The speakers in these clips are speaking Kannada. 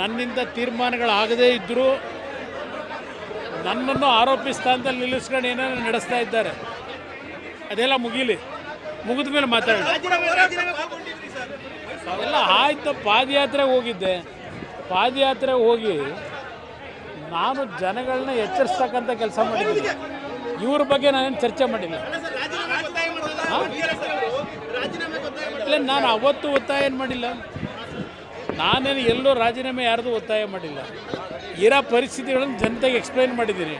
ನನ್ನಿಂದ ತೀರ್ಮಾನಗಳಾಗದೇ ಇದ್ದರೂ ನನ್ನನ್ನು ಆರೋಪಿ ಸ್ಥಾನದಲ್ಲಿ ನಿಲ್ಲಿಸ್ಕೊಂಡು ಏನೇನೋ ನಡೆಸ್ತಾ ಇದ್ದಾರೆ. ಅದೆಲ್ಲ ಮುಗೀಲಿ. ಮುಗಿದ ಮೇಲೆ ಮಾತಾಡೋಣ. ಎಲ್ಲ ಆಯ್ತು ಪಾದಯಾತ್ರೆ ಹೋಗಿದ್ದೆ. ಪಾದಯಾತ್ರೆ ಹೋಗಿ ನಾನು ಜನಗಳನ್ನ ಎಚ್ಚರಿಸ್ತಕ್ಕಂಥ ಕೆಲಸ ಮಾಡಿದ್ದೀನಿ. ಇವ್ರ ಬಗ್ಗೆ ನಾನೇನು ಚರ್ಚೆ ಮಾಡಿಲ್ಲ. ಇಲ್ಲ ನಾನು ಅವತ್ತು ಒತ್ತಾಯ ಏನು ಮಾಡಿಲ್ಲ. ನಾನೇನು ಎಲ್ಲೂ ರಾಜೀನಾಮೆ ಯಾರ್ದು ಒತ್ತಾಯ ಮಾಡಿಲ್ಲ. ಇರೋ ಪರಿಸ್ಥಿತಿಗಳನ್ನು ಜನತೆಗೆ ಎಕ್ಸ್ಪ್ಲೈನ್ ಮಾಡಿದ್ದೀನಿ.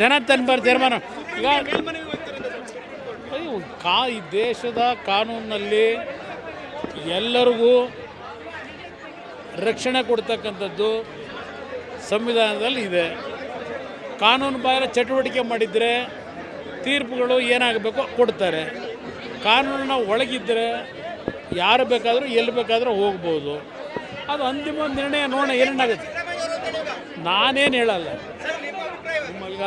ಜನ ತನ್ಬಾರ್ದು ತೀರ್ಮಾನ. ಈಗ ಕಾ, ಈ ದೇಶದ ಕಾನೂನಿನಲ್ಲಿ ಎಲ್ಲರಿಗೂ ರಕ್ಷಣೆ ಕೊಡ್ತಕ್ಕಂಥದ್ದು ಸಂವಿಧಾನದಲ್ಲಿ ಇದೆ. ಕಾನೂನು ಬಾಹಿರ ಚಟುವಟಿಕೆ ಮಾಡಿದರೆ ತೀರ್ಪುಗಳು ಏನಾಗಬೇಕೋ ಕೊಡ್ತಾರೆ. ಕಾನೂನಿನ ಒಳಗಿದ್ದರೆ ಯಾರು ಬೇಕಾದರೂ ಎಲ್ಲಿ ಬೇಕಾದರೂ ಹೋಗ್ಬೋದು. ಅದು ಅಂತಿಮ ನಿರ್ಣಯ ನೋಡೋಣ ಏನೇನಾಗುತ್ತೆ ನಾನೇನು ಹೇಳಲ್ಲ. ಈಗ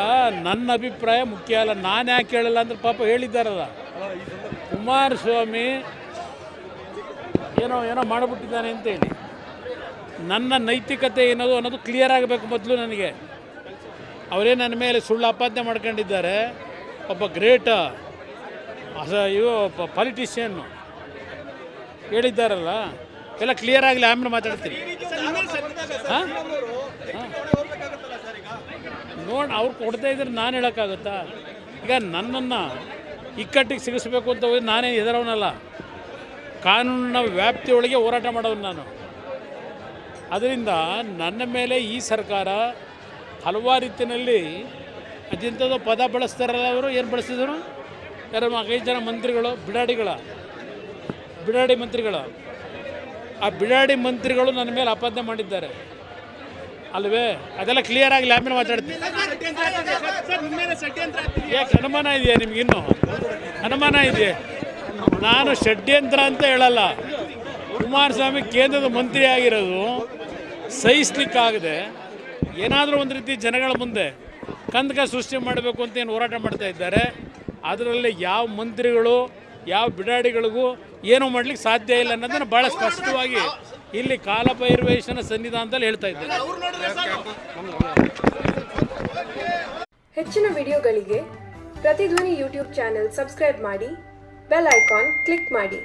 ನನ್ನ ಅಭಿಪ್ರಾಯ ಮುಖ್ಯ ಅಲ್ಲ. ನಾನು ಯಾಕೆ ಹೇಳಲ್ಲ ಅಂದ್ರೆ ಪಾಪ ಹೇಳಿದ್ದಾರಲ್ಲ. ಕುಮಾರಸ್ವಾಮಿ ಏನೋ ಏನೋ ಮಾಡಿಬಿಟ್ಟಿದ್ದಾನೆ ಅಂತೇಳಿ ನನ್ನ ನೈತಿಕತೆ ಏನದು ಅನ್ನೋದು ಕ್ಲಿಯರ್ ಆಗಬೇಕು ಮೊದಲು ನನಗೆ. ಅವರೇ ನನ್ನ ಮೇಲೆ ಸುಳ್ಳು ಅಪಾದನೆ ಮಾಡ್ಕೊಂಡಿದ್ದಾರೆ. ಒಬ್ಬ ಗ್ರೇಟ್, ಅಸ ಇವು ಪಾಲಿಟಿಷಿಯನ್ನು ಹೇಳಿದ್ದಾರಲ್ಲ. ಎಲ್ಲ ಕ್ಲಿಯರ್ ಆಗಲಿ, ಆಮೇಲೆ ಮಾತಾಡ್ತೀನಿ. ಹಾಂ? ನೋಡಿ, ಅವ್ರು ಕೊಡ್ತಾ ಇದ್ರೆ ನಾನು ಹೇಳೋಕ್ಕಾಗುತ್ತಾ? ಈಗ ನನ್ನನ್ನು ಇಕ್ಕಟ್ಟಿಗೆ ಸಿಗಿಸ್ಬೇಕು ಅಂತ ಹೋಗಿ ನಾನೇ ಎದುರವನಲ್ಲ ಕಾನೂನಿನ ವ್ಯಾಪ್ತಿಯೊಳಗೆ ಹೋರಾಟ ಮಾಡೋನು ನಾನು. ಅದರಿಂದ ನನ್ನ ಮೇಲೆ ಈ ಸರ್ಕಾರ ಹಲವಾರು ರೀತಿಯಲ್ಲಿ ಅದೆಂಥದ್ದು ಪದ ಬಳಸ್ತಾರಲ್ಲ ಅವರು, ಏನು ಬಳಸಿದರು ಯಾರು ಐದು ಜನ ಮಂತ್ರಿಗಳು, ಬಿಡಾಡಿಗಳ. ಬಿಡಾಡಿ ಮಂತ್ರಿಗಳು. ಆ ಬಿಡಾಡಿ ಮಂತ್ರಿಗಳು ನನ್ನ ಮೇಲೆ ಅಪಾದನೆ ಮಾಡಿದ್ದಾರೆ. ಅಲ್ವೇ? ಅದೆಲ್ಲ ಕ್ಲಿಯರ್ ಆಗಿ ಆಮೇಲೆ ಮಾತಾಡ್ತೀನಿ. ಯಾಕೆ ಅನುಮಾನ ಇದೆಯಾ ನಿಮಗಿನ್ನು ಅನುಮಾನ ಇದೆಯಾ? ನಾನು ಷಡ್ಯಂತ್ರ ಅಂತ ಹೇಳಲ್ಲ. ಕುಮಾರಸ್ವಾಮಿ ಕೇಂದ್ರದ ಮಂತ್ರಿ ಆಗಿರೋದು ಸಹಿಸ್ಲಿಕ್ಕಾಗದೆ ಏನಾದರೂ ಒಂದು ರೀತಿ ಜನಗಳ ಮುಂದೆ ಕಂದಕ ಸೃಷ್ಟಿ ಮಾಡಬೇಕು ಅಂತ ಏನು ಹೋರಾಟ ಮಾಡ್ತಾ ಇದ್ದಾರೆ. ಅದರಲ್ಲಿ ಯಾವ ಮಂತ್ರಿಗಳು ಯಾವ ಬಿಡಾಡಿಗಳಿಗೂ ಏನೂ ಮಾಡ್ಲಿಕ್ಕೆ ಸಾಧ್ಯ ಇಲ್ಲ ಅನ್ನೋದನ್ನು ಭಾಳ ಸ್ಪಷ್ಟವಾಗಿ ಇಲ್ಲಿ ಕಾಲಭೈರವೇಶನ ಸನ್ನಿಧಾನದಲ್ಲಿ ಹೇಳ್ತಾ ಇದ್ದಾರೆ. ಹೆಚ್ಚಿನ ವಿಡಿಯೋಗಳಿಗೆ ಪ್ರತಿಧ್ವನಿ ಯೂಟ್ಯೂಬ್ ಚಾನೆಲ್ ಸಬ್ಸ್ಕ್ರೈಬ್ ಮಾಡಿ, ಬೆಲ್ ಐಕಾನ್ ಕ್ಲಿಕ್ ಮಾಡಿ.